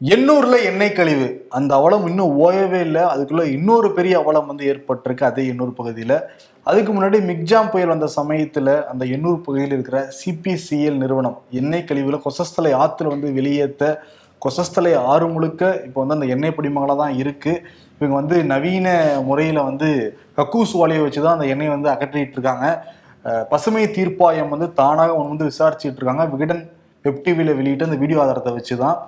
எண்ணூர்ல எண்ணெய் கழிவு. அந்த அவலம் இன்னும் ஓயவே இல்லை. அதுக்குள்ள இன்னொரு பெரிய அவலம் வந்து ஏற்பட்டிருக்கு. அதே எண்ணூர் பகுதியில. அதுக்கு முன்னாடி மிக்ஜாம் புயல் வந்த சமயத்துல அந்த எண்ணூர் பகுதியில் இருக்கிற சிபிசிஎல் நிறுவனம் எண்ணெய் கழிவுல கொசஸ்தலை ஆத்துல வந்து வெளியேற்ற கொசஸ்தலை ஆறு முழுக்க இப்போ வந்து அந்த எண்ணெய் படிமங்களாக தான் இருக்கு. இவங்க வந்து நவீன முறையில வந்து கக்கூஸ் வாலியை வச்சு தான் அந்த எண்ணெய் வந்து அகற்றிட்டு இருக்காங்க பசுமை தீர்ப்பாயம் வந்து தானாக வந்து விசாரிச்சுட்டு இருக்காங்க விகடன் வெப்டிவியில் வெளியிட்டு அந்த வீடியோ ஆதாரத்தை வச்சு தான்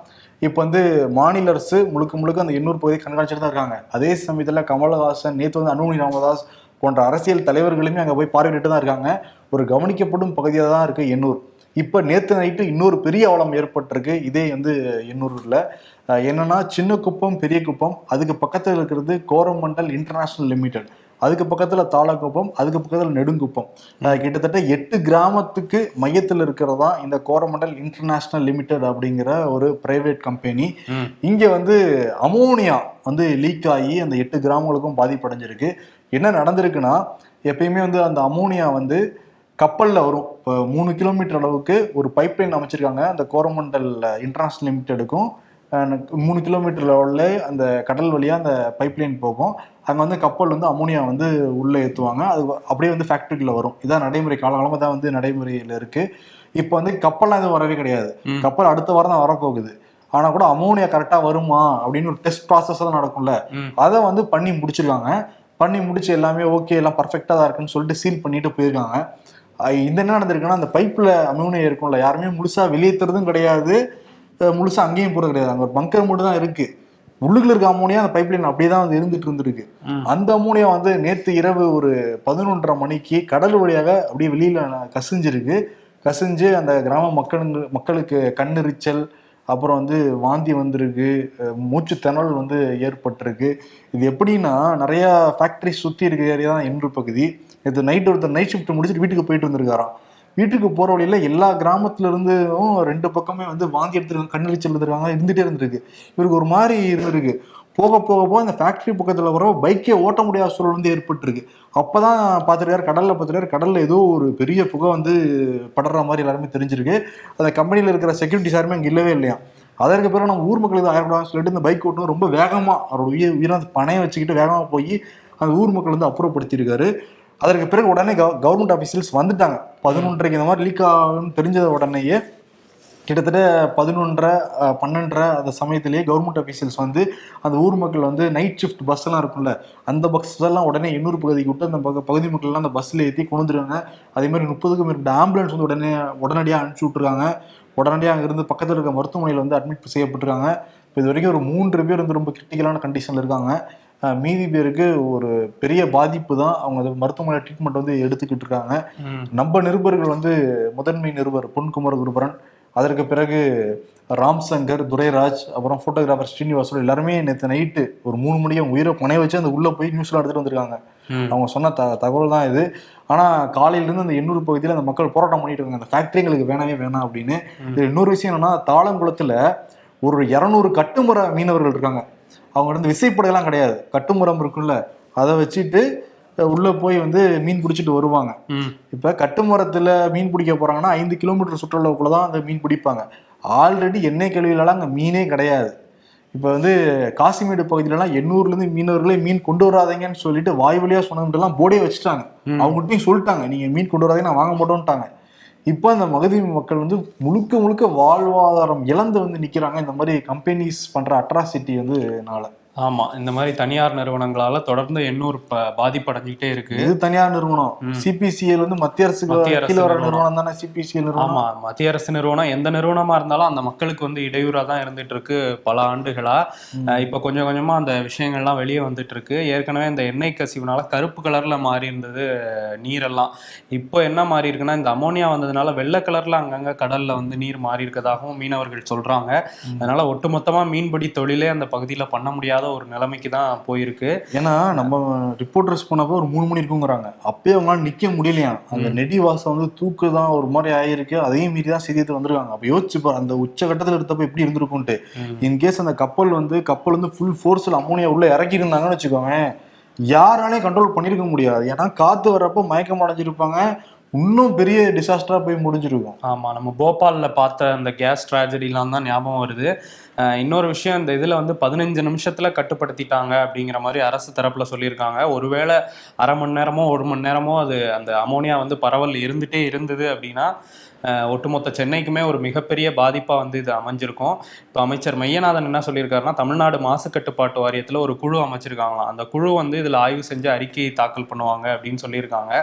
இப்போ வந்து மாநில அரசு முழுக்க முழுக்க அந்த எண்ணூர் பகுதியை கண்காணிச்சுட்டு தான் இருக்காங்க. அதே சமயத்தில் கமலஹாசன் நேற்று வந்து அனுமதி ராமதாஸ் போன்ற அரசியல் தலைவர்களுமே அங்கே போய் பார்வையிட்டு தான் இருக்காங்க. ஒரு கவனிக்கப்படும் பகுதியாக தான் இருக்குது எண்ணூர். இப்போ நேற்று நைட்டு இன்னொரு பெரிய அவலம் ஏற்பட்டிருக்கு. இதே வந்து எண்ணூரில் என்னென்னா சின்ன குப்பம் பெரிய குப்பம். அதுக்கு பக்கத்தில் இருக்கிறது கோரமண்டல் இன்டர்நேஷ்னல் லிமிடெட். அதுக்கு பக்கத்துல தாளக்குப்பம் அதுக்கு பக்கத்துல நெடுங்குப்பம். கிட்டத்தட்ட எட்டு கிராமத்துக்கு மையத்தில் இருக்கிறதா இந்த கோரமண்டல் இன்டர்நேஷனல் லிமிடெட் அப்படிங்கிற ஒரு பிரைவேட் கம்பெனி. இங்க வந்து அமோனியா வந்து லீக் ஆகி அந்த எட்டு கிராமங்களுக்கும் பாதிப்படைஞ்சிருக்கு. என்ன நடந்திருக்குன்னா எப்பயுமே வந்து அந்த அமோனியா வந்து கப்பல்ல வரும். இப்போ மூணு கிலோமீட்டர் அளவுக்கு ஒரு பைப்லைன் அமைச்சிருக்காங்க. அந்த கோரமண்டல் இன்டர்நேஷனல் லிமிடெடுக்கும். மூணு கிலோமீட்டர் லெவலில் அந்த கடல் வழியா அந்த பைப்லைன் போகும். அங்கே வந்து கப்பல் வந்து அமோனியா வந்து உள்ளே ஏற்றுவாங்க அது அப்படியே வந்து ஃபேக்ட்ரிக்குள்ள வரும். இதான் நடைமுறை காலகாலமாக தான் வந்து நடைமுறையில் இருக்கு. இப்போ வந்து கப்பல்லாம் எதுவும் வரவே கிடையாது. கப்பல் அடுத்த வாரம் தான் வரப்போகுது. ஆனா கூட அமோனியா கரெக்டாக வருமா அப்படின்னு ஒரு டெஸ்ட் ப்ராசஸ் தான் நடக்கும்ல. அதை வந்து பண்ணி முடிச்சிருக்காங்க. பண்ணி முடிச்சு எல்லாமே ஓகே எல்லாம் பர்ஃபெக்டாக தான் இருக்குன்னு சொல்லிட்டு சீல் பண்ணிட்டு போயிருக்காங்க. இந்த என்ன நடந்திருக்குன்னா அந்த பைப்பில் அமோனியா இருக்கும்ல யாருமே முழுசா வெளியேற்றுறதும் கிடையாது. அஹ் முழுசா அங்கேயும் போறது கிடையாது. அங்கே ஒரு பங்கர் மட்டும் தான் இருக்கு. உள்ளுக்குள்ள இருக்க அமோனியா அந்த பைப்லைன் அப்படியே தான் வந்து இருந்துட்டு இருந்திருக்கு. அந்த அமோனியா வந்து நேற்று இரவு ஒரு பதினொன்றரை மணிக்கு கடல் வழியாக அப்படியே வெளியில கசிஞ்சிருக்கு. கசிஞ்சு அந்த கிராம மக்களுங்க மக்களுக்கு கண்ணெரிச்சல் அப்புறம் வந்து வாந்தி வந்திருக்கு. மூச்சு திணறல் வந்து ஏற்பட்டிருக்கு. இது எப்படின்னா நிறைய ஃபேக்டரி சுற்றி இருக்க ஏரியா தான் எண்ணூர் பகுதி. இது நைட் ஒருத்தர் நைட் ஷிஃப்ட் முடிச்சுட்டு வீட்டுக்கு போயிட்டு வந்திருக்காராம். வீட்டுக்கு போற வழியில எல்லா கிராமத்துல இருந்தும் ரெண்டு பக்கமே வந்து வாந்தி எடுத்துருக்காங்க கண்ணளிச்சல் இருந்திருக்காங்க இருந்துட்டே இருந்திருக்கு. இவருக்கு ஒரு மாதிரி இருந்திருக்கு. போக போக போக இந்த ஃபேக்டரி பக்கத்துல வர பைக்கே ஓட்ட முடியாத சூழல் வந்து ஏற்பட்டிருக்கு. அப்பதான் பார்த்துருக்காரு கடல்ல பார்த்துருக்காரு. கடல்ல ஏதோ ஒரு பெரிய புகை வந்து படுற மாதிரி எல்லாருமே தெரிஞ்சிருக்கு. அந்த கம்பெனியில் இருக்கிற செக்யூரிட்டி சாருமே அங்கே இல்லவே இல்லையா? அதற்கு பிறகு நம்ம ஊர் மக்கள் இது ஆயிரம் சொல்லிட்டு இந்த பைக் ஓட்டணும் ரொம்ப வேகமாக அவரோட உயிர் உயிரை பணையை வச்சுக்கிட்டு வேகமாக போய் அந்த ஊர் மக்கள் வந்து அப்புறப்படுத்தியிருக்காரு. அதற்கு பிறகு உடனே கவர்மெண்ட் ஆஃபீஸியல்ஸ் வந்துட்டாங்க. பதினொன்றைக்கு இந்த மாதிரி லீக் ஆகும்னு தெரிஞ்ச உடனேயே கிட்டத்தட்ட பதினொன்றரை பன்னெண்டரை அந்த சமயத்திலேயே கவர்மெண்ட் அஃபீஷியல்ஸ் வந்து அந்த ஊர் மக்கள் வந்து நைட் ஷிஃப்ட் பஸ் எல்லாம் இருக்கும்ல அந்த பஸ் எல்லாம் உடனே இன்னொரு பகுதிக்கு விட்டு அந்த பகுதி மக்கள்லாம் அந்த பஸ்ஸில் ஏற்றி கொண்டு வந்துருக்காங்க அதே மாதிரி முப்பதுக்கும் மேற்பட்ட ஆம்புலன்ஸ் வந்து உடனே உடனடியாக அனுப்பிச்சி விட்ருக்காங்க உடனடியாக அங்கிருந்து பக்கத்தில் இருக்க மருத்துவமனையில் வந்து அட்மிட் செய்யப்பட்டிருக்காங்க. இப்போ இது வரைக்கும் ஒரு மூன்று பேர் வந்து ரொம்ப கிரிட்டிக்கலான கண்டிஷனில் இருக்காங்க. மீதி பேருக்கு ஒரு பெரிய பாதிப்பு தான் அவங்க மருத்துவமனை ட்ரீட்மெண்ட் வந்து எடுத்துக்கிட்டு இருக்காங்க. நம்ம நிருபர்கள் வந்து முதன்மை நிருபர் பொன்குமார் குருபரன் அதற்கு பிறகு ராம் சங்கர் துரைராஜ் அப்புறம் போட்டோகிராஃபர் ஸ்ரீனிவாசன் எல்லாருமே நேற்று நைட்டு ஒரு மூணு மணிக்கு அவங்க உயிரை பணைய வச்சு அந்த உள்ள போய் நியூஸ்லாம் எடுத்துட்டு வந்திருக்காங்க. அவங்க சொன்ன த தகவல் தான் இது. ஆனா காலையிலேருந்து அந்த எண்ணூர் பகுதியில் அந்த மக்கள் போராட்டம் பண்ணிட்டு இருக்காங்க. அந்த ஃபேக்டரி எங்களுக்கு வேணவே வேணாம் அப்படின்னு. இது இன்னொரு விஷயம் என்னன்னா தாளங்குளத்துல ஒரு இரநூறு கட்டுமுறை மீனவர்கள் இருக்காங்க. அவங்க வந்து விசைப்படையெல்லாம் கிடையாது. கட்டுமுறம் இருக்குல்ல அதை வச்சுட்டு உள்ள போய் வந்து மீன் பிடிச்சிட்டு வருவாங்க. இப்ப கட்டுமரத்துல மீன் பிடிக்க போறாங்கன்னா ஐந்து கிலோமீட்டர் சுற்றுலாவுக்குள்ள தான் அந்த மீன் பிடிப்பாங்க. ஆல்ரெடி எண்ணெய் கழிவுலாம் அங்க மீனே கிடையாது. இப்ப வந்து காசிமேடு பகுதியிலலாம் எண்ணூர்ல இருந்து மீனவர்களே மீன் கொண்டு வராதீங்கன்னு சொல்லிட்டு வாய் வழியா சொன்னதுலாம் போர்டே வச்சுட்டாங்க. அவங்ககிட்டயும் சொல்லிட்டாங்க நீங்க மீன் கொண்டு வராதீங்க நான் வாங்க மாட்டோம்ட்டாங்க. இப்போ அந்த மகதி மக்கள் வந்து முழுக்க முழுக்க வாழ்வாதாரம் இழந்து வந்து நிற்கிறாங்க இந்த மாதிரி கம்பெனிஸ் பண்ணுற அட்ராசிட்டி வந்து நாளை. ஆமா இந்த மாதிரி தனியார் நிறுவனங்களால தொடர்ந்து எண்ணூர் பாதிப்படைஞ்சுக்கிட்டே இருக்கு. இது தனியார் நிறுவனம். சிபிசிஎல் வந்து மத்திய அரசு கீழே வர நிறுவனம். தானே சிபிசிஎல் நிறுவனம்? ஆமா மத்திய அரசு நிறுவனம் எந்த நிறுவனமா இருந்தாலும் அந்த மக்களுக்கு வந்து இடையூறா தான் இருந்துட்டு இருக்கு பல ஆண்டுகளா. இப்ப கொஞ்சம் கொஞ்சமா அந்த விஷயங்கள்லாம் வெளியே வந்துட்டு இருக்கு. ஏற்கனவே இந்த எண்ணெய் கசிவுனால கருப்பு கலர்ல மாறி இருந்தது நீரெல்லாம். இப்போ என்ன மாறி இருக்குன்னா இந்த அமோனியா வந்ததுனால வெள்ளை கலர்ல அங்கங்க கடல்ல வந்து நீர் மாறி இருக்கதாகவும் மீனவர்கள் சொல்றாங்க. அதனால ஒட்டுமொத்தமா மீன்பிடி தொழிலே அந்த பகுதியில பண்ண முடியாத ஒரு நிலைமைக்கு தான் போயிருக்கு. ஏன்னா நம்ம ரிப்போர்ட்டர்ஸ் போனப்போ ஒரு மூணு மணி இருக்குங்கிறாங்க. அப்பயே அவங்களால நிக்க முடியலையா? அந்த நெடி வாசம் வந்து தூக்கு தான் ஒரு மாதிரி ஆயிருக்கு. அதையும் மீறி தான் செய்தியத்தில் வந்திருக்காங்க. அப்ப யோசிச்சு பாரு அந்த உச்சகட்டத்தில் எடுத்தப்ப எப்படி இருந்திருக்கும்ட்டு. இன்கேஸ் அந்த கப்பல் வந்து கப்பல் வந்து ஃபுல் ஃபோர்ஸில் அமோனியா உள்ள இறக்கி இருந்தாங்கன்னு வச்சுக்கோங்க யாராலையும் கண்ட்ரோல் பண்ணியிருக்க முடியாது. ஏன்னா காத்து வர்றப்போ மயக்கம் அடைஞ்சிருப்பாங்க. இன்னும் பெரிய டிசாஸ்டரா போய் முடிஞ்சிருக்கும். ஆமா நம்ம போபால்ல பார்த்த அந்த கேஸ் ட்ராஜடிலாம் தான் ஞாபகம் வருது. இன்னொரு விஷயம் இந்த இதில் வந்து பதினஞ்சு நிமிஷத்தில் கட்டுப்படுத்திட்டாங்க அப்படிங்கிற மாதிரி அரசு தரப்பில் சொல்லியிருக்காங்க. ஒருவேளை அரை மணி நேரமோ ஒரு மணி நேரமோ அது அந்த அமோனியா வந்து பரவல் இருந்துகிட்டே இருந்தது அப்படின்னா ஒட்டுமொத்த சென்னைக்குமே ஒரு மிகப்பெரிய பாதிப்பா வந்து இது அமைஞ்சிருக்கும். இப்போ அமைச்சர் மையநாதன் என்ன சொல்லியிருக்காருன்னா தமிழ்நாடு மாசு கட்டுப்பாட்டு வாரியத்துல ஒரு குழு அமைச்சிருக்காங்களாம். அந்த குழு வந்து இதுல ஆய்வு செஞ்சு அறிக்கை தாக்கல் பண்ணுவாங்க அப்படின்னு சொல்லியிருக்காங்க.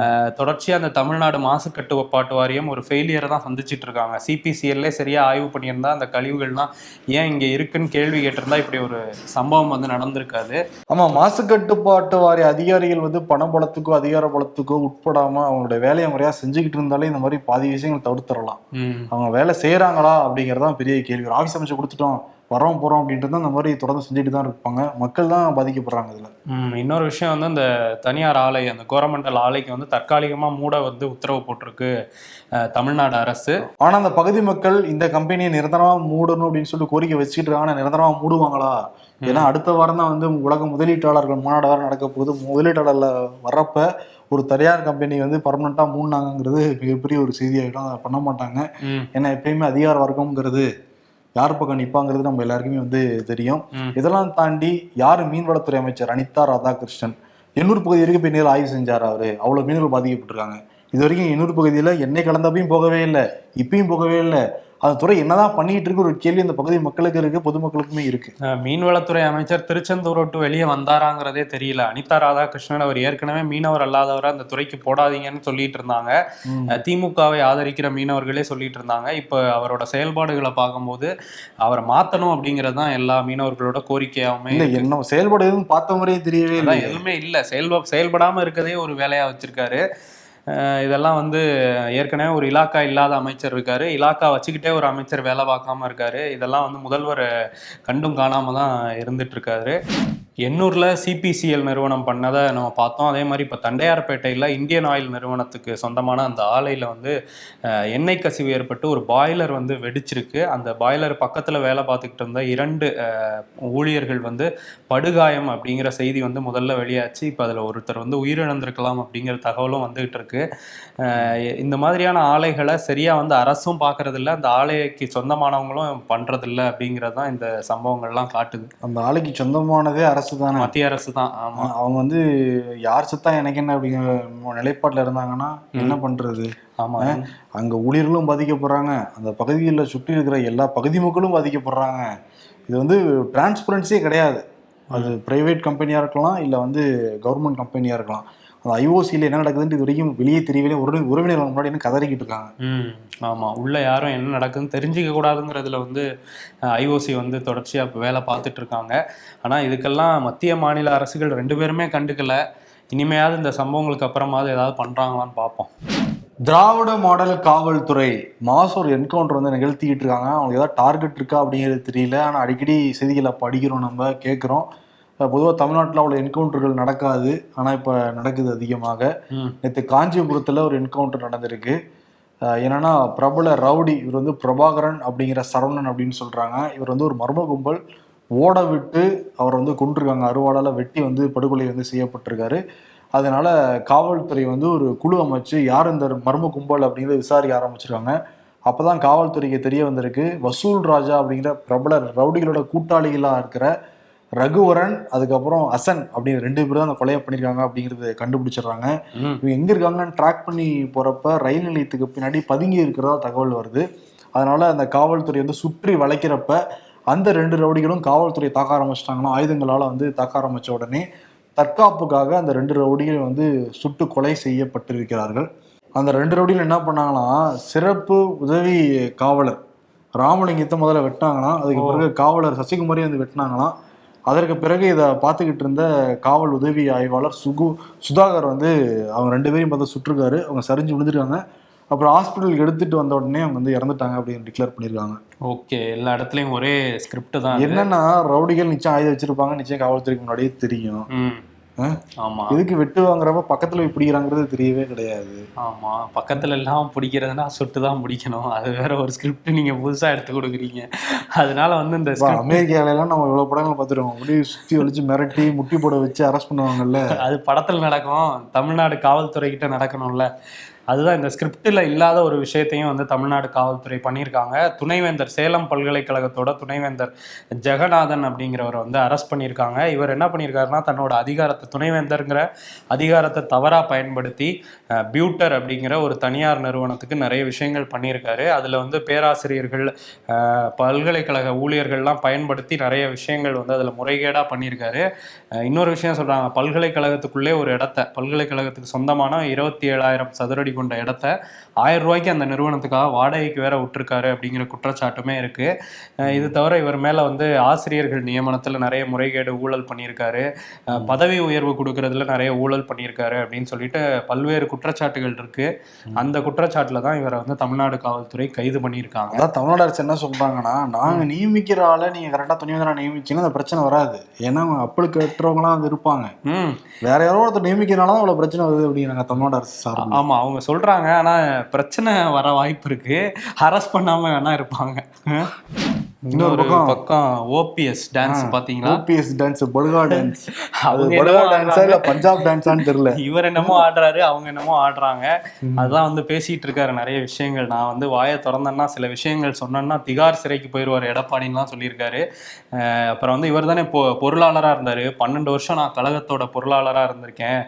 அஹ் தொடர்ச்சியா அந்த தமிழ்நாடு மாசு கட்டுப்பாட்டு வாரியம் ஒரு ஃபெயிலியரை தான் சந்திச்சிட்டு இருக்காங்க. சிபிசிஎல்லே சரியா ஆய்வு பண்ணியிருந்தா அந்த கழிவுகள்லாம் ஏன் இங்க இருக்குன்னு கேள்வி கேட்டிருந்தா இப்படி ஒரு சம்பவம் வந்து நடந்திருக்காது. ஆமா மாசு கட்டுப்பாட்டு வாரிய அதிகாரிகள் வந்து பணபலத்துக்கோ அதிகார பலத்துக்கோ உட்படாம அவங்களுடைய வேலையை முறையா செஞ்சுக்கிட்டு இருந்தாலே இந்த மாதிரி பாதி விஷயங்கள் தவிர்த்துறலாம். ம். அவங்க வேலை செய்யறாங்களா அப்படிங்கறதான் பெரிய கேள்வி. ஆஃபீஸ் அமைச்சு கொடுத்துட்டோம் வரோம் போறோம் அப்படின்ட்டு தான் இந்த மாதிரி தொடர்ந்து செஞ்சுட்டு தான் இருப்பாங்க. மக்கள் தான் பாதிக்கப்படுறாங்க இதுல. இன்னொரு விஷயம் வந்து அந்த தனியார் ஆலை அந்த கோரமண்டல் ஆலைக்கு வந்து தற்காலிகமா மூட வந்து உத்தரவு போட்டிருக்கு தமிழ்நாடு அரசு. ஆனா அந்த பகுதி மக்கள் இந்த கம்பெனியை நிரந்தரமா மூடணும் அப்படின்னு சொல்லிட்டு கோரிக்கை வச்சுக்கிட்டு இருக்காங்க. ஆனா நிரந்தரமா மூடுவாங்களா? ஏன்னா அடுத்த வாரம் தான் வந்து உலக முதலீட்டாளர்கள் மாநாடு வேற நடக்க போகுது. முதலீட்டாளர்ல வர்றப்ப ஒரு தனியார் கம்பெனி வந்து பர்மனண்டா மூடினாங்கிறது மிகப்பெரிய ஒரு செய்தியாகிடும் அதை பண்ண மாட்டாங்க. ஏன்னா எப்பயுமே அதிகார வர்க்கம்ங்கிறது யார் பக்கம் நிப்பாங்கிறது நம்ம எல்லாருக்குமே வந்து தெரியும். இதெல்லாம் தாண்டி யார் மீன்வளத்துறை அமைச்சர் அனிதா ராதாகிருஷ்ணன்? எண்ணூர் பகுதி வரைக்கும் போய் நேரில் ஆய்வு செஞ்சார் அவரு. அவ்வளவு மீனவர்கள் பாதிக்கப்பட்டிருக்காங்க. இது வரைக்கும் எண்ணூர் பகுதியில எண்ணெய் கலந்தப்பையும் போகவே இல்லை இப்பயும் போகவே இல்லை. அந்த துறை என்னதான் பண்ணிட்டு இருக்கு ஒரு கேள்வி அந்த பகுதி மக்களுக்கு இருக்கு பொதுமக்களுக்குமே இருக்கு. மீன்வளத்துறை அமைச்சர் திருச்செந்தூர் விட்டு வெளியே வந்தாராங்கிறதே தெரியல. அனிதா ராதாகிருஷ்ணன் அவர் ஏற்கனவே மீனவர் அல்லாதவரை அந்த துறைக்கு போடாதீங்கன்னு சொல்லிட்டு இருந்தாங்க. திமுகவை ஆதரிக்கிற மீனவர்களே சொல்லிட்டு இருந்தாங்க. இப்போ அவரோட செயல்பாடுகளை பார்க்கும்போது அவரை மாத்தணும் அப்படிங்கிறது தான் எல்லா மீனவர்களோட கோரிக்கையாவுமே இல்ல என்ன செயல்பாடு எதுவும் பார்த்த மாதிரியே தெரியவே இல்லை எதுவுமே இல்லை. செயல்பா செயல்படாம இருக்கதே ஒரு வேலையா வச்சிருக்காரு. இதெல்லாம் வந்து ஏற்கனவே ஒரு இலாக்கா இல்லாத அமைச்சர் இருக்காரு. இலாக்கா வச்சுக்கிட்டே ஒரு அமைச்சர் வேலை பார்க்காம இருக்காரு. இதெல்லாம் வந்து முதல்வர் கண்டும் காணாம தான் இருந்துட்டு இருக்காரு. எண்ணூரில் சிபிசிஎல் நிறுவனம் பண்ணதை நம்ம பார்த்தோம். அதே மாதிரி இப்போ தண்டையார்பேட்டையில் இந்தியன் ஆயில் நிறுவனத்துக்கு சொந்தமான அந்த ஆலையில் வந்து எண்ணெய் கசிவு ஏற்பட்டு ஒரு பாய்லர் வந்து வெடிச்சிருக்கு. அந்த பாய்லர் பக்கத்தில் வேலை பார்த்துக்கிட்டு இருந்த இரண்டு ஊழியர்கள் வந்து படுகாயம் அப்படிங்கிற செய்தி வந்து முதல்ல வெளியாச்சு. இப்போ அதில் ஒருத்தர் வந்து உயிரிழந்திருக்கலாம் அப்படிங்கிற தகவலும் வந்துகிட்டு இருக்கு. இந்த மாதிரியான ஆலைகளை சரியாக வந்து அரசும் பார்க்கறதில்ல அந்த ஆலைக்கு சொந்தமானவங்களும் பண்ணுறதில்ல அப்படிங்கிறது தான் இந்த சம்பவங்கள்லாம் காட்டுது. அந்த ஆலைக்கு சொந்தமானதே அரசு தானே மத்திய அரசு தான் ஆமா அவங்க வந்து யார் செத்தா எனக்கு என்ன அப்படிங்கிற நிலைப்பாட்டுல இருந்தாங்கன்னா என்ன பண்றது? ஆமா. அங்க ஊழியர்களும் பாதிக்கப்படுறாங்க. அந்த பகுதிகளில் சுற்றி இருக்கிற எல்லா பகுதி மக்களும் பாதிக்கப்படுறாங்க. இது வந்து டிரான்ஸ்பரன்சியே கிடையாது. அது பிரைவேட் கம்பெனியா இருக்கலாம் இல்ல வந்து கவர்மெண்ட் கம்பெனியா இருக்கலாம். அந்த ஐஓசியில் என்ன நடக்குதுன்னு இது வரைக்கும் வெளியே தெரியவே உறவி உறவினர்கள் முன்னாடி என்ன கதறிக்கிட்டு இருக்காங்க. ம் ஆமா. உள்ள யாரும் என்ன நடக்குதுன்னு தெரிஞ்சுக்க கூடாதுங்கிறதுல வந்து ஐஓசி வந்து தொடர்ச்சியா இப்ப வேலை பார்த்துட்டு இருக்காங்க. ஆனா இதுக்கெல்லாம் மத்திய மாநில அரசுகள் ரெண்டு பேருமே கண்டுக்கல. இனிமையாவது இந்த சம்பவங்களுக்கு அப்புறமாவது ஏதாவது பண்றாங்களான்னு பார்ப்போம். திராவிட மாடல் காவல்துறை மாசம் ஒரு என்கவுண்டர் வந்து நிகழ்த்திக்கிட்டு இருக்காங்க. அவங்களுக்கு ஏதாவது டார்கெட் இருக்கா அப்படிங்கிறது தெரியல. ஆனால் அடிக்கடி செய்திகளை படிக்கிறோம் நம்ம கேட்குறோம். பொதுவாக தமிழ்நாட்டில் அவ்வளோ என்கவுண்டர்கள் நடக்காது. ஆனால் இப்போ நடக்குது அதிகமாக. நேற்று காஞ்சிபுரத்தில் ஒரு என்கவுண்டர் நடந்திருக்கு. என்னன்னா பிரபல ரவுடி இவர் வந்து பிரபாகரன் அப்படிங்கிற சரவணன் அப்படின்னு சொல்றாங்க. இவர் வந்து ஒரு மர்ம கும்பல். ஓட விட்டு அவர் வந்து கொண்டிருக்காங்க அருவாளால் வெட்டி வந்து படுகொலை வந்து செய்யப்பட்டிருக்காரு. அதனால காவல்துறை வந்து ஒரு குழு அமைச்சு யார் இந்த மர்ம கும்பல் அப்படிங்கிறத விசாரிக்க ஆரம்பிச்சிருக்காங்க. அப்பதான் காவல்துறைக்கு தெரிய வந்திருக்கு. வசூல் ராஜா அப்படிங்கிற பிரபல ரவுடிகளோட கூட்டாளிகளா இருக்கிற ரகுவரன் அதுக்கப்புறம் அசன் அப்படின்னு ரெண்டு பேரும் அந்த கொலையை பண்ணியிருக்காங்க அப்படிங்கிறத கண்டுபிடிச்சிடுறாங்க. இவங்க எங்க இருக்காங்கன்னு ட்ராக் பண்ணி போறப்ப ரயில் நிலையத்துக்கு பின்னாடி பதுங்கி இருக்கிறதா தகவல் வருது. அதனால அந்த காவல்துறை வந்து சுற்றி வளைக்கிறப்ப அந்த ரெண்டு ரவுடிகளும் காவல்துறை தாக்க ஆரம்பிச்சிட்டாங்கன்னா ஆயுதங்களால வந்து தாக்க ஆரம்பிச்ச உடனே தற்காப்புக்காக அந்த ரெண்டு ரவுடிகளும் வந்து சுட்டு கொலை செய்யப்பட்டிருக்கிறார்கள். அந்த ரெண்டு ரவுடிகள் என்ன பண்ணாங்களாம் சிறப்பு உதவி காவலர் ராமலிங்கத்தை முதல்ல வெட்டினாங்களாம். அதுக்கு. பிறகு காவலர் சசிகுமாரி வந்து வெட்டினாங்களாம். அதற்கு பிறகு இதை பார்த்துக்கிட்டு இருந்த காவல் உதவி ஆய்வாளர் சுகு சுதாகர் வந்து அவங்க ரெண்டு பேரையும் பார்த்து சுட்டிருக்காரு. அவங்க சரிஞ்சு விழுந்துருக்காங்க. அப்புறம் ஹாஸ்பிட்டலுக்கு எடுத்துட்டு வந்த உடனே அவங்க வந்து இறந்துட்டாங்க அப்படின்னு டிக்ளேர் பண்ணியிருக்காங்க ஓகே எல்லா இடத்துலயும் ஒரே ஸ்கிரிப்ட் தான். என்னன்னா ரவுடிகள் நிச்சயம் ஆயுதம் வச்சிருப்பாங்க நிச்சயம் காவல்துறைக்கு முன்னாடியே தெரியும். ம் ஆ? ஆமா. எதுக்கு வெட்டு வாங்குறப்ப பக்கத்துல போய் பிடிக்கிறாங்கிறது தெரியவே கிடையாது. ஆமா. பக்கத்துல எல்லாம் பிடிக்கிறதுனா சுட்டு தான் பிடிக்கணும். அது வேற ஒரு ஸ்கிரிப்ட் நீங்க புதுசா எடுத்து கொடுக்குறீங்க. அதனால வந்து இந்த எல்லாம் நம்ம இவ்வளவு படங்கள் பார்த்துருக்கோம் அப்படியே சுத்தி வலிச்சு மிரட்டி முட்டி போட வச்சு அரெஸ்ட் பண்ணுவாங்கல்ல. அது படத்துல நடக்கும். தமிழ்நாடு காவல்துறை கிட்ட நடக்கணும்ல. அதுதான் இந்த ஸ்கிரிப்டில் இல்லாத ஒரு விஷயத்தையும் வந்து தமிழ்நாடு காவல்துறை பண்ணியிருக்காங்க. துணைவேந்தர் சேலம் பல்கலைக்கழகத்தோட துணைவேந்தர் ஜெகநாதன் அப்படிங்கிறவரை வந்து அரெஸ்ட் பண்ணியிருக்காங்க. இவர் என்ன பண்ணியிருக்காருன்னா தன்னோட அதிகாரத்தை துணைவேந்தருங்கிற அதிகாரத்தை தவறாக பயன்படுத்தி பியூட்டர் அப்படிங்கிற ஒரு தனியார் நிறுவனத்துக்கு நிறைய விஷயங்கள் பண்ணியிருக்காரு. அதில் வந்து பேராசிரியர்கள் பல்கலைக்கழக ஊழியர்கள்லாம் பயன்படுத்தி நிறைய விஷயங்கள் வந்து அதில் முறைகேடாக பண்ணியிருக்காரு. இன்னொரு விஷயம் சொல்கிறாங்க பல்கலைக்கழகத்துக்குள்ளே ஒரு இடத்த பல்கலைக்கழகத்துக்கு சொந்தமான இருபத்தி ஏழாயிரம் சதுரடி கொண்ட இடத்த ஆயிரம் ரூபாய்க்கு அந்த நிறுவனத்துக்காக வாடகைக்கு வேற விட்டுருக்காரு அப்படிங்கிற குற்றச்சாட்டுமே இருக்கு. இது தவிர இவர் மேல வந்து ஆசிரியர்கள் நியமனத்துல நிறைய முறைகேடு ஊழல் பண்ணியிருக்காரு. பதவி உயர்வு கொடுக்கறதுல நிறைய ஊழல் பண்ணியிருக்காரு அப்படின்னு சொல்லிட்டு பல்வேறு குற்றச்சாட்டுகள் இருக்கு. அந்த குற்றச்சாட்டுல தான் இவரை வந்து தமிழ்நாடு காவல்துறை கைது பண்ணியிருக்காங்க. அதான் தமிழ்நாடு அரசு என்ன சொல்றாங்கன்னா நாங்க நியமிக்கிற ஆளை நீங்க கரெக்டா துணிவந்தரா நியமிச்சீங்கன்னா அந்த பிரச்சனை வராது. ஏன்னா அவங்க கட்டுறவங்களாம் வந்து இருப்பாங்க. வேற யாரோ ஒருத்தர் நியமிக்கிறனால தான் அவ்வளவு பிரச்சனை வருது அப்படிங்கிறாங்க தமிழ்நாடு அரசு சார்பில் ஆமா அவங்க சொல்றாங்க ஆனா பிரச்சனை வர வாய்ப்பு இருக்கு. ஹரஸ் பண்ணாம வேணா இருப்பாங்க. இன்னொரு பக்கம். ஓபிஎஸ் டான்ஸ் பாத்தீங்களா ஓபிஎஸ் டான்ஸ் படுகா டான்ஸ் அது என்னமோ டான்ஸா இல்ல பஞ்சாப் டான்ஸான்னு தெரியல. இவர் என்னமோ ஆடுறாரு அவங்க என்னமோ ஆடுறாங்க. அதான் வந்து பேசிட்டு இருக்காரு நிறைய விஷயங்கள். நான் வந்து வாயை திறந்தேன்னா சில விஷயங்கள் சொன்னேன்னா திகார் சிறைக்கு போயிடுவார் எடப்பாடின்லாம் சொல்லியிருக்காரு. அப்புறம் வந்து இவர் தானே பொ பொருளாளராக இருந்தார். பன்னெண்டு வருஷம் நான் கழகத்தோட பொருளாளராக இருந்திருக்கேன்.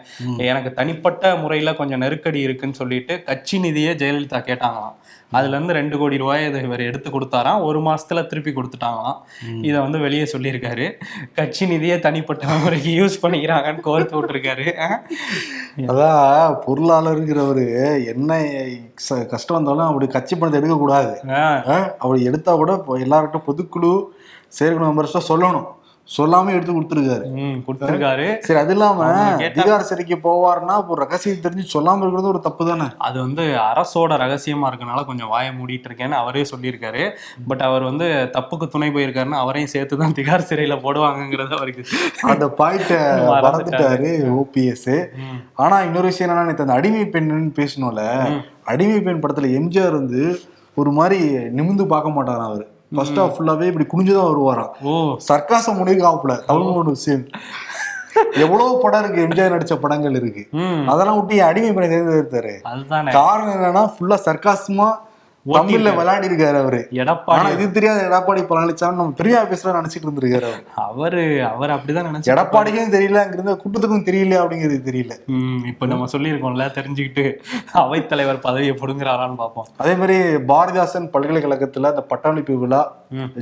எனக்கு தனிப்பட்ட முறையில் கொஞ்சம் நெருக்கடி இருக்குன்னு சொல்லிட்டு கட்சி நிதியை ஜெயலலிதா கேட்டாங்களாம். அதுல இருந்து ரெண்டு கோடி ரூபாய் இதை இவர் எடுத்து கொடுத்தாராம். ஒரு மாசத்துல திருப்பி கொடுத்துட்டாங்களாம். இதை வந்து வெளியே சொல்லியிருக்காரு. கட்சி நிதியை தனிப்பட்ட முறைக்கு யூஸ் பண்ணிக்கிறாங்கன்னு கோர்த்து விட்டுருக்காரு. அதான் பொருளாளருங்கிறவரு என்ன கஷ்டம் வந்தாலும் அப்படி கட்சி பணத்தை எடுக்க கூடாது ஆஹ் அப்படி எடுத்தா கூட இப்போ எல்லார்கிட்ட பொதுக்குழு செயற்குழு மெம்பர்ஸ்ட சொல்லணும். சொல்லாம எடுத்து கொடுத்துருக்காரு. கொடுத்துருக்காரு. சரி அது இல்லாம அவங்க கேட்டா- திகார் சிறைக்கு போவாருன்னா இப்போ ரகசியம் தெரிஞ்சு சொல்லாம இருக்கிறது ஒரு தப்பு தானே? அது வந்து அரசோட ரகசியமா இருக்கனால கொஞ்சம் வாயை மூடிட்டு இருக்கேன்னு அவரே சொல்லியிருக்காரு. பட் அவர் வந்து தப்புக்கு துணை போயிருக்காருன்னு அவரையும் சேர்த்து தான் திகார் சிறையில போடுவாங்கங்கிறது அவருக்கு அந்த பாயிண்ட மறந்துட்டாரு. ஓபிஎஸ். ஆனா இன்னொரு விஷயம் என்னன்னா நேத்து அந்த அடிமை பெண்ணுன்னு பேசணும்ல. அடிமை பெண் படத்துல எம்ஜிஆர் வந்து ஒரு மாதிரி நிமிந்து பார்க்க மாட்டாராம் அவரு. ஃபர்ஸ்ட் ஆஃப் ஃபுல்லாவே இப்படி குனிஞ்சுதான் வருவாராம். சர்க்காசம் முடிக்காப்புல தமிழ் ஒரு விஷயம் எவ்வளவு படம் இருக்கு எம்ஜிஆர் நடிச்ச படங்கள் இருக்கு. அதெல்லாம் விட்டு அடிமை பெண்ணை தேர்ந்தெடுத்தாரு. காரணம் என்னன்னா ஃபுல்லா சர்க்காசமா தமிழ்ல விளையாடி இருக்காரு அவரு. எடப்பாடி இது தெரியாத எடப்பாடி பழனிசாமி நம்ம பெரிய ஆபீஸ்ல நினைச்சிட்டு இருந்திருக்காரு அவரு. அவரு அப்படிதான் நினைச்சு எடப்பாடிக்கும் தெரியல அங்கிருந்த கூட்டத்துக்கும் தெரியல அப்படிங்கிறது தெரியல. இப்ப நம்ம சொல்லியிருக்கோம்ல தெரிஞ்சுக்கிட்டு அவைத்தலைவர் பதவியை பிடுங்குறாரான்னு பார்ப்போம். அதே மாதிரி பாரதிதாசன் பல்கலைக்கழகத்துல அந்த பட்டமளிப்பு விழா.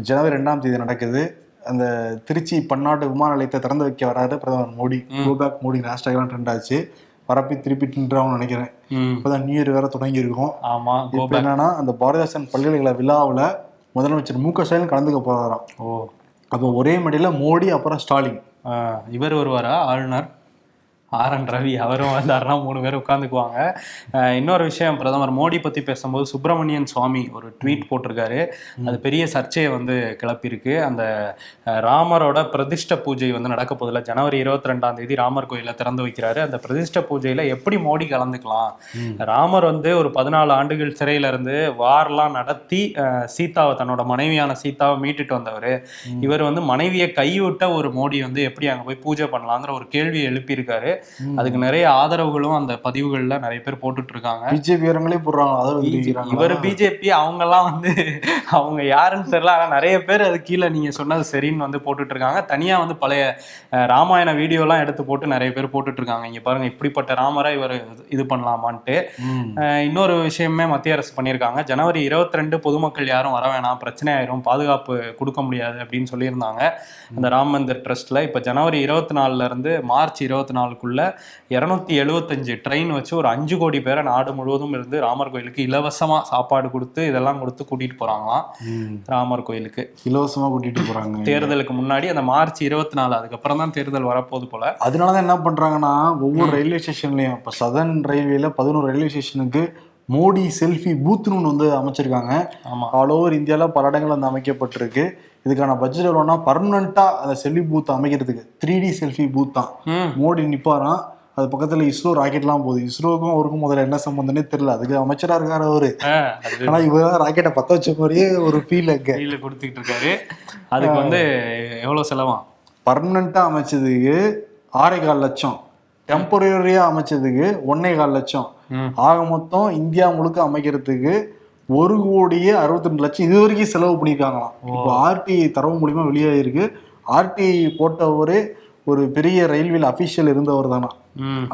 ஜனவரி ரெண்டாம் தேதி நடக்குது. அந்த திருச்சி பன்னாட்டு விமான நிலையத்தை திறந்து வைக்க வராரு பிரதமர் மோடி. கோ பேக் மோடி ஹேஷ்டாக்லாம் ட்ரெண்ட் ஆச்சு. பரப்பி திருப்பி தின்றான்னு நினைக்கிறேன். இப்பதான் நியூ இயர் வேற தொடங்கி இருக்கும் ஆமா இப்ப என்னன்னா அந்த பாரதிதாசன் பல்கலைக்கழக விழாவுல முதலமைச்சர் மு க ஸ்டாலின் கலந்துக்க போறாராம். ஓ. அப்போ ஒரே மேடையில மோடி அப்புறம் ஸ்டாலின். இவர் வருவாரா? ஆளுநர்? ஆர் என் ரவி அவரும் வந்தாருன்னா மூணு பேர் உட்காந்துக்குவாங்க இன்னொரு விஷயம் பிரதமர் மோடி பத்தி பேசும்போது சுப்பிரமணியன் சுவாமி ஒரு ட்வீட் போட்டிருக்காரு. அது பெரிய சர்ச்சையை வந்து கிளப்பியிருக்கு. அந்த ராமரோட பிரதிஷ்ட பூஜை வந்து நடக்க போதில்ல ஜனவரி இருபத்தி ரெண்டாம் தேதி ராமர் கோயிலை திறந்து வைக்கிறாரு. அந்த பிரதிஷ்ட பூஜையில எப்படி மோடி கலந்துக்கலாம்? ராமர் வந்து ஒரு பதினாலு ஆண்டுகள் சிறையில இருந்து வார்லாம் நடத்தி சீதாவை தன்னோட மனைவியான சீதாவை மீட்டுட்டு வந்தவர். இவர் வந்து மனைவியை கைவிட்ட ஒரு மோடி வந்து எப்படி அங்க போய் பூஜை பண்ணலாங்கிற ஒரு கேள்வியை எழுப்பியிருக்காரு. அதுக்கு நிறைய ஆதரவுகளும் அந்த பதிவுகள்ல நிறைய பேர் போட்டுட்டு இருக்காங்க பிஜேபி வீரங்களே போடுறாங்க இவர் பிஜேபி அவங்க எல்லாம் வந்து அவங்க யாருன்னு தெரியல ஆனா நிறைய பேர் அது கீழே நீங்க சொன்னது சரின்னு வந்து போட்டுட்டு இருக்காங்க தனியா வந்து பழைய ராமாயண வீடியோ எல்லாம் எடுத்து போட்டு நிறைய பேர் போட்டுட்டு இருக்காங்க இங்க பாருங்க இப்படிப்பட்ட ராமரை இவர் இது பண்ணலாமான்ட்டு. இன்னொரு விஷயமே மத்திய அரசு பண்ணியிருக்காங்க. ஜனவரி இருபத்தி ரெண்டு பொதுமக்கள் யாரும் வர வேணாம் பிரச்சனை ஆயிரும் பாதுகாப்பு கொடுக்க முடியாது அப்படின்னு சொல்லியிருந்தாங்க. அந்த ராம் மந்திர் ட்ரஸ்ட்ல இப்ப ஜனவரி இருபத்தி நாலுல இருந்து மார்ச் இருபத்தி நாலுக்குள்ள இருநூத்தி எழுபத்தஞ்சு ட்ரெயின் வச்சு ஒரு அஞ்சு கோடி பேரை நாடு முழுவதும் இருந்து ராமர் கோயிலுக்கு இலவசமா சாப்பாடு கொடுத்து இதெல்லாம் கொடுத்து கூட்டிட்டு போறாங்களாம். ராமர் கோயிலுக்கு. இலவசமா கூட்டிட்டு போறாங்க. தேர்தலுக்கு முன்னாடி அந்த மார்ச் இருபத்தி நாலு அதுக்கப்புறம் தான் தேர்தல் வரப்போகுது போல. அதனாலதான் என்ன பண்றாங்கன்னா ஒவ்வொரு ரயில்வே ஸ்டேஷன்லயும் இப்ப சதர்ன் ரயில்வேல பதினோரு ரயில்வே ஸ்டேஷனுக்கு மோடி செல்ஃபி பூத்னு ஒன்று வந்து அமைச்சிருக்காங்க. ஆல் ஓவர் இந்தியாவில் பல இடங்கள் வந்து அமைக்கப்பட்டிருக்கு. இதுக்கான பட்ஜெட் எவ்வளோனா பர்மனண்டா அந்த செல்ஃபி பூத் அமைக்கிறதுக்கு. த்ரீ டி செல்ஃபி பூத் தான். மோடி நிப்பாராம் அது பக்கத்துல இஸ்ரோ ராக்கெட்லாம் போகுது. இஸ்ரோவுக்கும் அவருக்கும் முதல்ல என்ன சம்பந்தம்னே தெரியல. அதுக்கு அமைச்சரா இருக்காரு அவரு. ஆனா இவர் ராக்கெட்டை பத்த வச்ச மாதிரியே ஒரு ஃபீல் அங்க. கையில கொடுத்துக்கிட்டு இருக்காரு. அதுக்கு வந்து எவ்வளவு செலவாம் பர்மனண்டா அமைச்சதுக்கு ஆறே கால் லட்சம் டெம்பரரியா அமைச்சதுக்கு ஒன்னே கால் லட்சம். ஆக மொத்தம் இந்தியா முழுக்க அமைக்கிறதுக்கு ஒரு கோடியே அறுபத்தி ரெண்டு லட்சம் இது வரைக்கும் செலவு பண்ணியிருக்காங்களாம். இப்போ ஆர்டிஐ தரவு மூலியமா வெளியாகிருக்கு ஆர்டிஐ போட்டவரே ஒரு பெரிய ரயில்வேல அபிஷியல் இருந்தவர் தானா.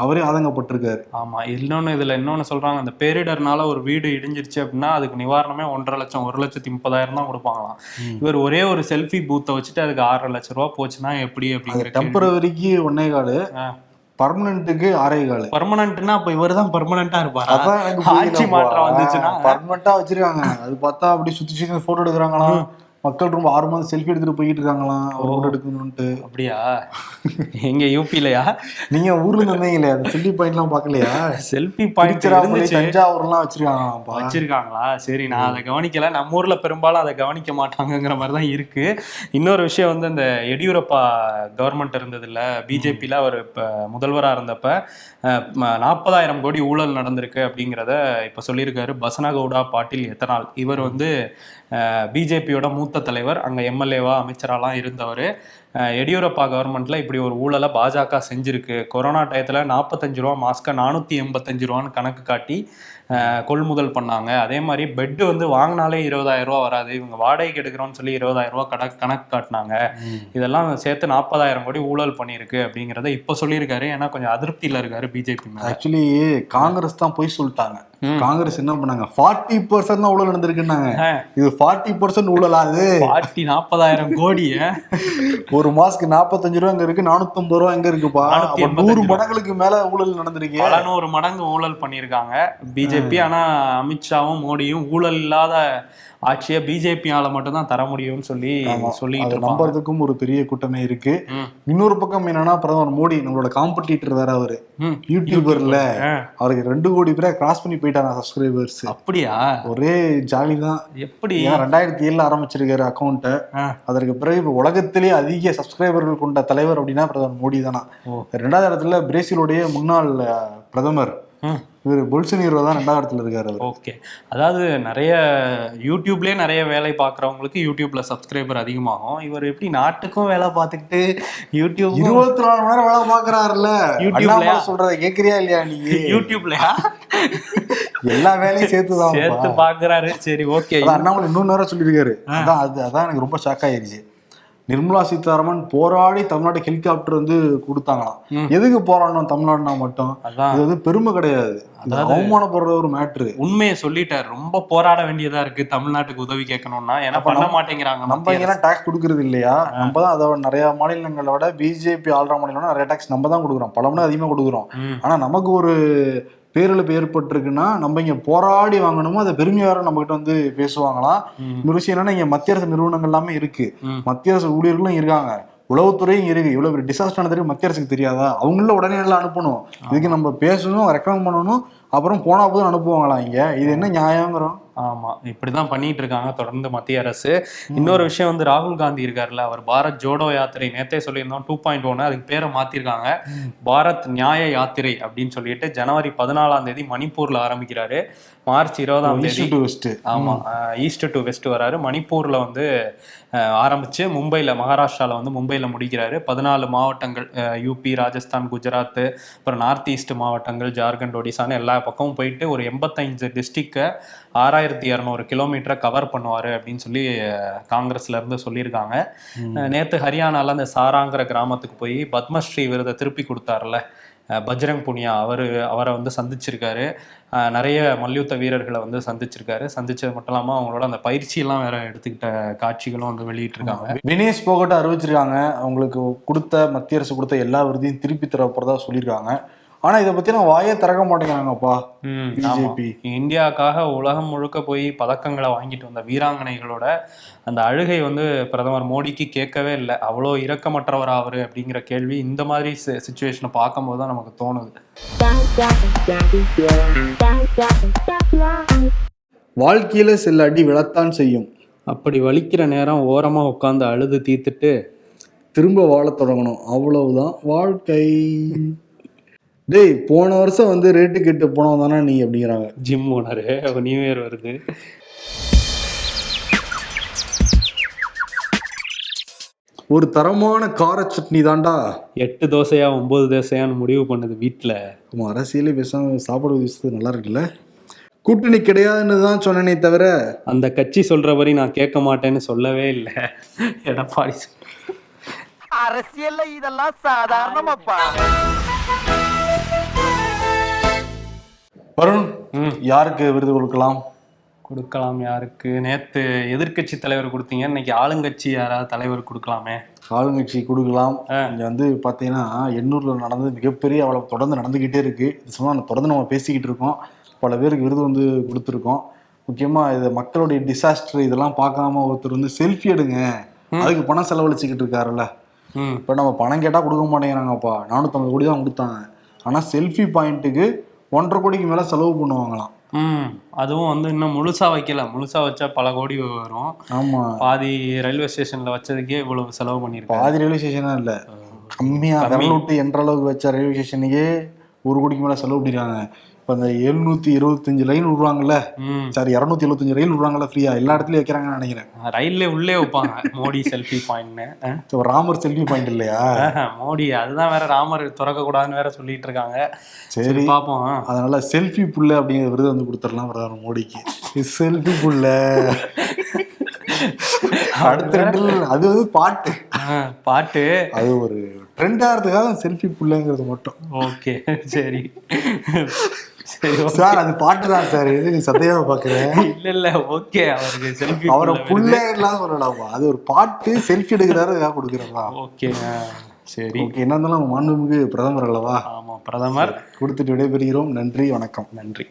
அவரே ஆதங்கப்பட்டிருக்காரு. ஆமா இன்னொன்னு இதுல இன்னொன்னு சொல்றாங்க அந்த பேரிடர்னால ஒரு வீடு இடிஞ்சிருச்சு அப்படின்னா அதுக்கு நிவாரணமே ஒன்றரை லட்சம் ஒரு லட்சத்தி முப்பதாயிரம் தான் கொடுப்பாங்களாம். இவர் ஒரே ஒரு செல்ஃபி பூத்தை வச்சுட்டு அதுக்கு ஆறரை லட்சம் ரூபா போச்சுன்னா எப்படி அப்படிங்கிற டெம்பரவரிக்கு ஒன்னே காலு. பர்மனன்ட்டுக்கு ஆறே காலு பர்மனன்ட்னா அப்ப இவர் தான் பர்மனண்டா இருப்பாரா? அதான் எனக்கு ஆட்சி மாற்றம் வந்துச்சுன்னா? பர்மனண்டா வச்சிருக்காங்க. அது பார்த்தா அப்படி சுத்தி சுத்தி போட்டோ எடுக்கிறாங்களாம். மக்கள் ரொம்ப ஆர்வமா செல்ஃபி எடுத்துட்டு போயிட்டு இருக்காங்களாம். ஒரு போட்டோ எடுக்கணும்ட்டு அப்படியா? எங்க யூபிலயா நீங்க ஊர்ல இருந்து வந்தீங்களே அந்த செல்ஃபி பாயிண்ட் எல்லாம் பாக்கலையா செல்ஃபி பாயிண்ட் தஞ்சாவூர்லாம் வச்சிருக்காங்களாம்ப்பா. வச்சிருக்காங்களா? சரி நான் அதை கவனிக்கல. நம்ம ஊர்ல பெரும்பாலும் அதை கவனிக்க மாட்டாங்கங்கிற மாதிரி தான் இருக்கு. இன்னொரு விஷயம் வந்து இந்த எடியூரப்பா கவர்மெண்ட் இருந்தது இல்ல பிஜேபியில அவர் இப்ப முதல்வரா இருந்தப்ப நாற்பதாயிரம் கோடி ஊழல் நடந்திருக்கு அப்படிங்கிறத இப்ப சொல்லியிருக்காரு பசனகவுடா பாட்டீல் எத்தனால். இவர் வந்து பிஜேபியோட மூத்த தலைவர் அங்க எம்எல்ஏவா அமைச்சராலாம் இருந்தவர். எடியூரப்பா கவர்மெண்ட்ல இப்படி ஒரு ஊழலை பாஜக செஞ்சிருக்கு. கொரோனா டயத்துல நாற்பத்தஞ்சு ரூபா மாஸ்க்கை நானூத்தி எண்பத்தஞ்சு ரூபான்னு கணக்கு காட்டி கொள்முதல் பண்ணாங்க. அதே மாதிரி பெட்டு வந்து வாங்கினாலே இருபதாயிரம் ரூபா வராது. இவங்க வாடகைக்கு எடுக்கிறோம்னு சொல்லி இருபதாயிரம் ரூபா கணக்கு கணக்கு காட்டினாங்க. இதெல்லாம் சேர்த்து நாற்பதாயிரம் கோடி ஊழல் பண்ணியிருக்கு அப்படிங்கிறத இப்போ சொல்லியிருக்காரு. ஏன்னா கொஞ்சம் அதிருப்தியில இருக்காரு பிஜேபி ஆக்சுவலி காங்கிரஸ் தான் போய் சொல்லிட்டாங்க. காங்கிரஸ் என்ன பண்ணாங்க? ஃபார்ட்டி பர்சன்ட் தான் ஊழல் நடந்திருக்குன்னாங்க. இது ஃபார்ட்டி பர்சன்ட் ஊழலாது பாட்டி நாற்பதாயிரம் கோடி? ஒரு மாசத்துக்கு நாற்பத்தஞ்சு ரூபா எங்க இருக்கு நானூத்தம்பது ரூபா எங்க இருக்குப்பா. நானூத்தி நூறு. மடங்களுக்கு மேல ஊழல் நடந்திருக்கு. பல நூறு மடங்கு ஊழல் பண்ணியிருக்காங்க. பிஜேபி ஆனா அமித்ஷாவும் மோடியும் ஊழல் இல்லாத ஆட்சியை பிஜேபியால மட்டும் தான் தர முடியும்னு சொல்லி. சொல்லிட்டு நம்புறதுக்கும் ஒரு பெரிய கூட்டமே இருக்கு. இன்னொரு பக்கம் என்னன்னா பிரதமர் மோடி நம்மளோட காம்படிட்டர் வேற அவரு. யூடியூபர்ல அவருக்கு ரெண்டு கோடி பேரை கிராஸ் பண்ணி போயிட்டாங்க சப்ஸ்கிரைபர்ஸ் அப்படியா? ஒரே ஜாலி தான். எப்படி? ரெண்டாயிரத்தி ஏழுல ஆரம்பிச்சிருக்காரு அக்கௌண்ட்டை அதற்கு பிறகு இப்ப உலகத்திலே அதிக சப்ஸ்கிரைபர்கள் கொண்ட தலைவர் அப்படின்னா பிரதமர் மோடி தானா. ரெண்டாவது இடத்துல பிரேசிலுடைய முன்னாள் பிரதமர். இவர் பொல்சனீரோ தான் ரெண்டாவது இடத்துல இருக்காரு ஓகே. அதாவது நிறைய யூடியூப்லயே நிறைய வேலை பார்க்குறவங்களுக்கு யூடியூப்ல சப்ஸ்கிரைபர் அதிகமாகும். இவர் எப்படி நாட்டுக்கும் வேலை பார்த்துக்கிட்டு யூடியூப் இருபத்தி நாலு மணி நேரம் வேலை பாக்குறாருல்ல யூடியூப்லயா? அண்ணாமலை சொல்றத கேக்குறியா இல்லையா நீ? யூடியூப்லயா? எல்லா வேலையும் சேர்த்துதான் சேர்த்து பாக்குறாரு சரி ஓகே. அண்ணாமலை இன்னொரு நேரம் சொல்லியிருக்காரு. அதான் அது அதான் எனக்கு ரொம்ப ஷாக் ஆயிருச்சு. நிர்மலா சீதாராமன் போராடி தமிழ்நாடு ஹெலிகாப்டர் வந்து கொடுத்தாங்களாம். எதுக்கு போராடணும் தமிழ்நாடுனா மட்டும்? இது வந்து பெருமை கிடையாது. அவமானப்படுற ஒரு மேட்ரு உண்மையை சொல்லிட்டார். ரொம்ப போராட வேண்டியதா இருக்கு தமிழ்நாட்டுக்கு உதவி கேட்கணும்னா. ஏன்னா பண்ண மாட்டேங்கிறாங்க நம்ம இங்கெல்லாம் டாக்ஸ் கொடுக்கறது இல்லையா? நம்ம தான் அதை நிறைய மாநிலங்களை விட பிஜேபி ஆள்ற மாநிலம் நிறைய டாக்ஸ் நம்ம தான் கொடுக்குறோம். பல மணி அதிகமாக கொடுக்குறோம் ஆனா நமக்கு ஒரு பேரிழப்பு ஏற்பட்டிருக்குன்னா நம்ம இங்க போராடி வாங்கணுமோ அதை பெருமையார நம்ம கிட்ட வந்து பேசுவாங்களாம் இன்னொரு விஷயம் என்னன்னா இங்க மத்திய அரசு நிறுவனங்கள் எல்லாமே இருக்கு. மத்திய அரசு ஊழியர்களும் இருக்காங்க. உளவுத்துறையும் இருக்கு. இவ்வளவு பெரிய டிசாஸ்டர் நடந்திருக்கு மத்திய அரசுக்கு தெரியாதா? அவங்கள உடனே எல்லாம் அனுப்பணும். இதுக்கு நம்ம பேசணும் ரெக்கமெண்ட் பண்ணணும். அப்புறம் போனா போதும் அனுப்புவாங்களா இங்க? இது என்ன நியாயங்கிறோம். ஆமா இப்படிதான் பண்ணிட்டு இருக்காங்க தொடர்ந்து மத்திய அரசு. இன்னொரு விஷயம் வந்து ராகுல் காந்தி இருக்காருல்ல அவர் பாரத் ஜோடோ யாத்திரை நேத்தே சொல்லியிருந்தோம் டூ பாயிண்ட் ஒன்னு அதுக்கு பேரை மாத்திருக்காங்க. பாரத் நியாய யாத்திரை அப்படின்னு சொல்லிட்டு ஜனவரி பதினாலாம் தேதி மணிப்பூர்ல ஆரம்பிக்கிறாரு. மார்ச் இருபதாம் தேதி டு வெஸ்ட் ஆமா ஈஸ்ட் டு வெஸ்ட் வராரு. மணிப்பூர்ல வந்து ஆரம்பிச்சு மும்பைல மகாராஷ்டிரால வந்து மும்பைல முடிக்கிறாரு. பதினாலு மாவட்டங்கள் யூபி ராஜஸ்தான் குஜராத் அப்புறம் நார்த் ஈஸ்ட் மாவட்டங்கள் ஜார்க்கண்ட் ஒடிசான்னு எல்லா பக்கமும் போயிட்டு ஒரு எண்பத்தைந்து டிஸ்ட்ரிக்டை ஆறாயிரத்தி இரநூறு கிலோமீட்டரை கவர் பண்ணுவாரு அப்படின்னு சொல்லி அஹ், காங்கிரஸ்ல இருந்து சொல்லியிருக்காங்க. அஹ், நேத்து ஹரியானால அந்த சாராங்கிற கிராமத்துக்கு போய் பத்மஸ்ரீ விருதை திருப்பி கொடுத்தாருல பஜ்ரங் புனியா அவர் அவரை வந்து சந்திச்சிருக்காரு. நிறைய மல்யுத்த வீரர்களை வந்து சந்திச்சிருக்காரு. சந்திச்சது மட்டும் இல்லாம அவங்களோட அந்த பயிற்சியெல்லாம் வேற எடுத்துக்கிட்ட காட்சிகளும் வந்து வெளியிட்டிருக்காங்க. வினேஷ் போகட்ட அறிவிச்சிருக்காங்க. அவங்களுக்கு கொடுத்த மத்திய அரசு கொடுத்த எல்லா விருதையும் திருப்பி தர போறதா சொல்லியிருக்காங்க. ஆனா இதை பத்தி நான் வாயே திறக்க மாட்டேங்கிறாங்கப்பா. பிஜேபி இந்தியாவுக்காக உலகம் முழுக்க போய் பதக்கங்களை வாங்கிட்டு வந்த வீராங்கனைகளோட அந்த அழுகை வந்து பிரதமர் மோடிக்கு கேட்கவே இல்லை. அவ்வளோ இரக்கமற்றவர் அவரு அப்படிங்கிற கேள்வி இந்த மாதிரி சுச்சுவேஷனை பார்க்கும்போது தான் நமக்கு தோணுது. வாழ்க்கையில சில அடி விழத்தான் செய்யும். அப்படி வலிக்கிற நேரம் ஓரமா உட்காந்து அழுது தீர்த்துட்டு திரும்ப வாழத் தொடங்கணும். அவ்வளவுதான் வாழ்க்கை. டேய் போன வருஷம் வந்து ரேட்டு கெட்டு போனவன் தானே நீ அப்படிங்கிறாங்க. ஜிம் ஓனரு நியூ இயர் வருது. ஒரு தரமான கார சட்னி தாண்டா எட்டு தோசையா ஒன்பது தோசையான்னு முடிவு பண்ணுது வீட்டுல நம்ம அரசியலே பேசாம சாப்பாடு விஷயத்து நல்லா இருக்குல்ல? கூட்டணி கிடையாதுன்னு தான் சொன்னனே தவிர அந்த கட்சி சொல்றபடி நான் கேட்க மாட்டேன்னு சொல்லவே இல்லை. எடப்பாடி அரசியல்ல இதெல்லாம் சாதாரணமாப்பா. வருண். யாருக்கு விருது கொடுக்கலாம்? கொடுக்கலாம் யாருக்கு? நேத்து எதிர்க்கட்சி தலைவர் கொடுத்தீங்க இன்னைக்கு ஆளுங்கட்சி யாராவது தலைவர் கொடுக்கலாமே? ஆளுங்கட்சி கொடுக்கலாம். இங்க வந்து பாத்தீங்கன்னா எண்ணூர்ல நடந்தது மிகப்பெரிய அவ்வளவு தொடர்ந்து நடந்துகிட்டே இருக்கு. இது சும்மா தொடர்ந்து நம்ம பேசிக்கிட்டு இருக்கோம். பல பேருக்கு விருது வந்து கொடுத்துருக்கோம். முக்கியமா இது மக்களுடைய டிசாஸ்டர் இதெல்லாம் பார்க்காம ஒருத்தர் வந்து செல்ஃபி எடுங்க. அதுக்கு பணம் செலவழிச்சுக்கிட்டு இருக்காருல்ல. இப்போ நம்ம பணம் கேட்டா கொடுக்க மாட்டேங்கிறாங்கப்பா. நானூற்றம்பது கோடி தான் கொடுத்தாங்க. ஆனா செல்ஃபி பாயிண்ட்டுக்கு ஒன்றரை கோடிக்கு மேல செலவு பண்ணுவாங்களாம். ம் அதுவும் வந்து இன்னும் முழுசா வைக்கல. முழுசா வச்சா பல கோடி வரும். ஆமா. பாதி ரயில்வே ஸ்டேஷன்ல வச்சதுக்கே இவ்வளவு செலவு பண்ணியிருக்காங்க. பாதி ரயில்வே ஸ்டேஷனா இல்ல. கம்மியா விட்டு என்ற அளவுக்கு வச்ச ரயில்வே ஸ்டேஷனுக்கே ஒரு கோடிக்கு மேல செலவு பண்ணிருக்காங்க. இப்ப அந்த எழுநூத்தி இருபத்தஞ்சு லைன் விடுவாங்கல்ல? சாரி இரநூத்தி எழுபத்தஞ்சு ரயில் விடுறாங்கல்ல ஃப்ரீயா எல்லா இடத்துலயும் வைக்கிறாங்கன்னு நினைக்கிறேன். ரயில்ல உள்ளே வைப்பாங்க. மோடி செல்ஃபி பாயிண்ட்னு ராமர் செல்ஃபி பாயிண்ட் இல்லையா? மோடி அதுதான் வேற ராமர் திறக்க கூடாதுன்னு வேற சொல்லிட்டு இருக்காங்க. சரி. பாப்போம். அதனால செல்ஃபி புள்ள அப்படிங்கிற விருது வந்து கொடுத்துடலாம் பிரதமர் மோடிக்கு. செல்ஃபி புள்ள அடுத்த ரெண்டு அது வந்து பாட்டு. பாட்டு. அது ஒரு ட்ரெண்ட் ஆகிறதுக்காக செல்ஃபி புள்ளங்கிறது மட்டும். ஓகே சரி. சரி அது பாட்டு தான் சார் எது சத்தையாவை பாக்குறேன் இல்ல இல்ல ஓகே. அவருக்கு செல்ஃபி அவரை புள்ளலாம் சொல்லலாமா அது ஒரு பாட்டு செல்ஃபி எடுக்கிறாரு அதுக்காக கொடுக்குறதா ஓகே சரி. ஓகே என்ன இருந்தாலும் மாண்புமிகு பிரதமர் அல்லவா? ஆமா பிரதமர். கொடுத்துட்டு விடைபெறுகிறோம். நன்றி வணக்கம். நன்றி.